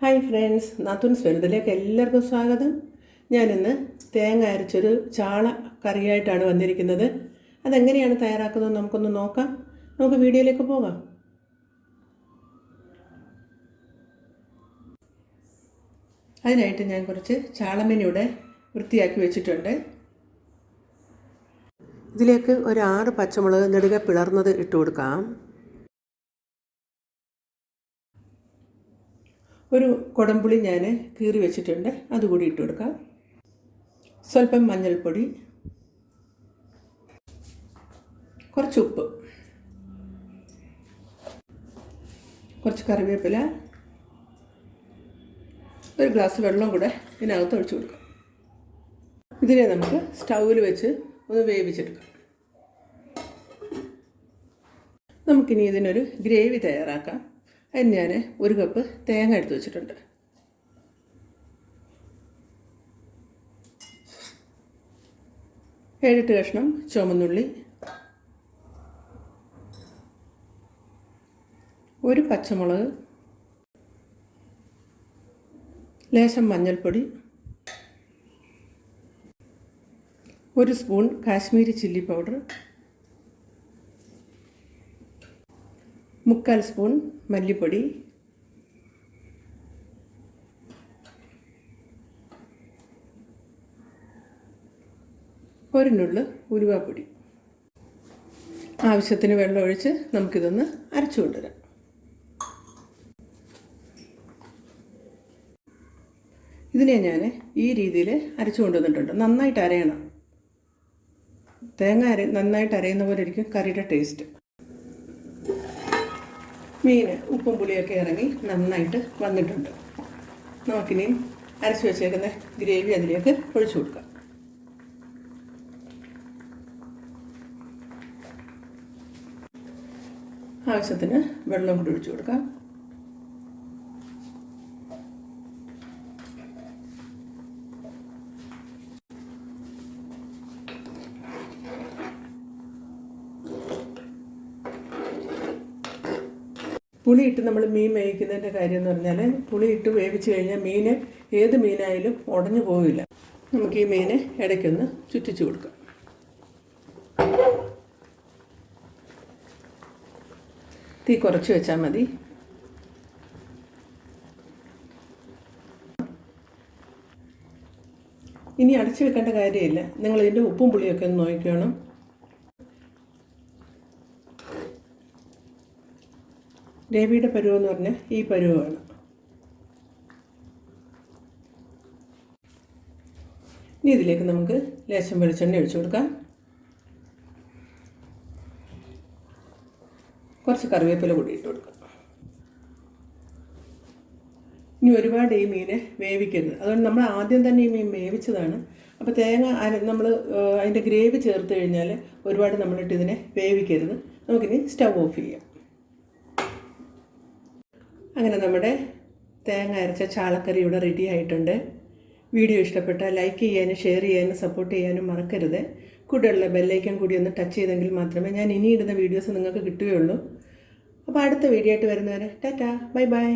Hi friends നാത്തൂൻസ് വെറുതിലേക്ക് എല്ലാവർക്കും സ്വാഗതം. ഞാനിന്ന് തേങ്ങ അരച്ചൊരു ചാള കറിയായിട്ടാണ് വന്നിരിക്കുന്നത്. അതെങ്ങനെയാണ് തയ്യാറാക്കുന്നത് നമുക്കൊന്ന് നോക്കാം. നമുക്ക് വീഡിയോയിലേക്ക് പോകാം. അതിനായിട്ട് ഞാൻ കുറച്ച് ചാളമീനിയുടെ വൃത്തിയാക്കി വെച്ചിട്ടുണ്ട്. ഇതിലേക്ക് ഒരു ആറ് പച്ചമുളക് നെടുക പിളർന്നത് ഇട്ട് കൊടുക്കാം. ഒരു കുടംപുളി ഞാൻ കീറി വെച്ചിട്ടുണ്ട്. അതുകൂടി ഇട്ട് കൊടുക്കാം. സ്വല്പം മഞ്ഞൾപ്പൊടി. കുറച്ച് ഉപ്പ്. കുറച്ച് കറിവേപ്പില. ഒരു ഗ്ലാസ് വെള്ളം കൂടെ ഇതിനകത്ത് ഒഴിച്ചു കൊടുക്കാം. ഇതിനെ നമുക്ക് സ്റ്റൗവിൽ വെച്ച് ഒന്ന് വേവിച്ചെടുക്കാം. നമുക്കിനി ഇതിനൊരു ഗ്രേവി തയ്യാറാക്കാം. അതിന് ഞാൻ ഒരു കപ്പ് തേങ്ങ എടുത്ത് വെച്ചിട്ടുണ്ട്. ഏഴെട്ട് കഷ്ണം ചുമന്നുള്ളി ഒരു പച്ചമുളക്. ലേശം മഞ്ഞൾപ്പൊടി. ഒരു സ്പൂൺ കാശ്മീരി ചില്ലി പൗഡർ. മുക്കാൽ സ്പൂൺ മല്ലിപ്പൊടി. ഒരു നുള്ള് ഉലുവാപ്പൊടി. ആവശ്യത്തിന് വെള്ളം ഒഴിച്ച് നമുക്കിതൊന്ന് അരച്ചു കൊണ്ടുവരാം. ഇതിനെ ഞാൻ ഈ രീതിയിൽ അരച്ചു കൊണ്ടുവന്നിട്ടുണ്ട്. നന്നായിട്ട് അരയണം. തേങ്ങ അര നന്നായിട്ട് അരയുന്ന പോലെ ഇരിക്കും കറിയുടെ ടേസ്റ്റ്. മീൻ ഉപ്പും പുളിയൊക്കെ ഇറങ്ങി നന്നായിട്ട് വന്നിട്ടുണ്ട്. നമുക്കിനി അരച്ച് വെച്ചേക്കുന്ന ഗ്രേവി അതിലേക്ക് ഒഴിച്ചു കൊടുക്കാം. ആവശ്യത്തിന് വെള്ളം കൂടി ഒഴിച്ചു കൊടുക്കാം. പുളിയിട്ട് നമ്മൾ മീൻ വേവിക്കുന്നതിന്റെ കാര്യം എന്ന് പറഞ്ഞാൽ പുളിയിട്ട് വേവിച്ച് കഴിഞ്ഞാൽ മീൻ ഏത് മീനായാലും ഉടഞ്ഞു പോവില്ല. നമുക്ക് ഈ മീൻ ഇടയ്ക്കൊന്ന് ചുറ്റിച്ചു കൊടുക്കാം. തീ കുറച്ച് വെച്ചാൽ മതി. ഇനി അടച്ചു വെക്കേണ്ട കാര്യമില്ല. നിങ്ങൾ ഇതിന്റെ ഉപ്പും പുളിയൊക്കെ ഒന്ന് നോക്കണം ഗ്രേവിയുടെ പരുവെന്ന് പറഞ്ഞാൽ ഈ പരുവാണ് ഇനി ഇതിലേക്ക് നമുക്ക് ലേശം വെളിച്ചെണ്ണ ഒഴിച്ചു കൊടുക്കാം. കുറച്ച് കറിവേപ്പില കൂടി ഇട്ട് കൊടുക്കാം. ഇനി ഒരുപാട് ഈ മീനെ വേവിക്കരുത്. അതുകൊണ്ട് നമ്മൾ ആദ്യം തന്നെ ഈ മീൻ വേവിച്ചതാണ്. അപ്പോൾ തേങ്ങ നമ്മൾ അതിന്റെ ഗ്രേവി ചേർത്ത് കഴിഞ്ഞാൽ ഒരുപാട് നമ്മളിട്ട് ഇതിനെ വേവിക്കരുത്. നമുക്കിനി സ്റ്റവ് ഓഫ് ചെയ്യാം. അങ്ങനെ നമ്മുടെ തേങ്ങ അരച്ച ചാളക്കറി ഇവിടെ റെഡി ആയിട്ടുണ്ട്. വീഡിയോ ഇഷ്ടപ്പെട്ടാൽ ലൈക്ക് ചെയ്യാനും ഷെയർ ചെയ്യാനും സപ്പോർട്ട് ചെയ്യാനും മറക്കരുത്. കൂടെയുള്ള ബെല്ലൈക്കൻ കൂടി ഒന്ന് ടച്ച് ചെയ്തെങ്കിൽ മാത്രമേ ഞാൻ ഇനി ഇടുന്ന വീഡിയോസ് നിങ്ങൾക്ക് കിട്ടുകയുള്ളൂ. അപ്പോൾ അടുത്ത വീഡിയോ ആയിട്ട് വരുന്നവരെ ടാറ്റാ ബൈ ബൈ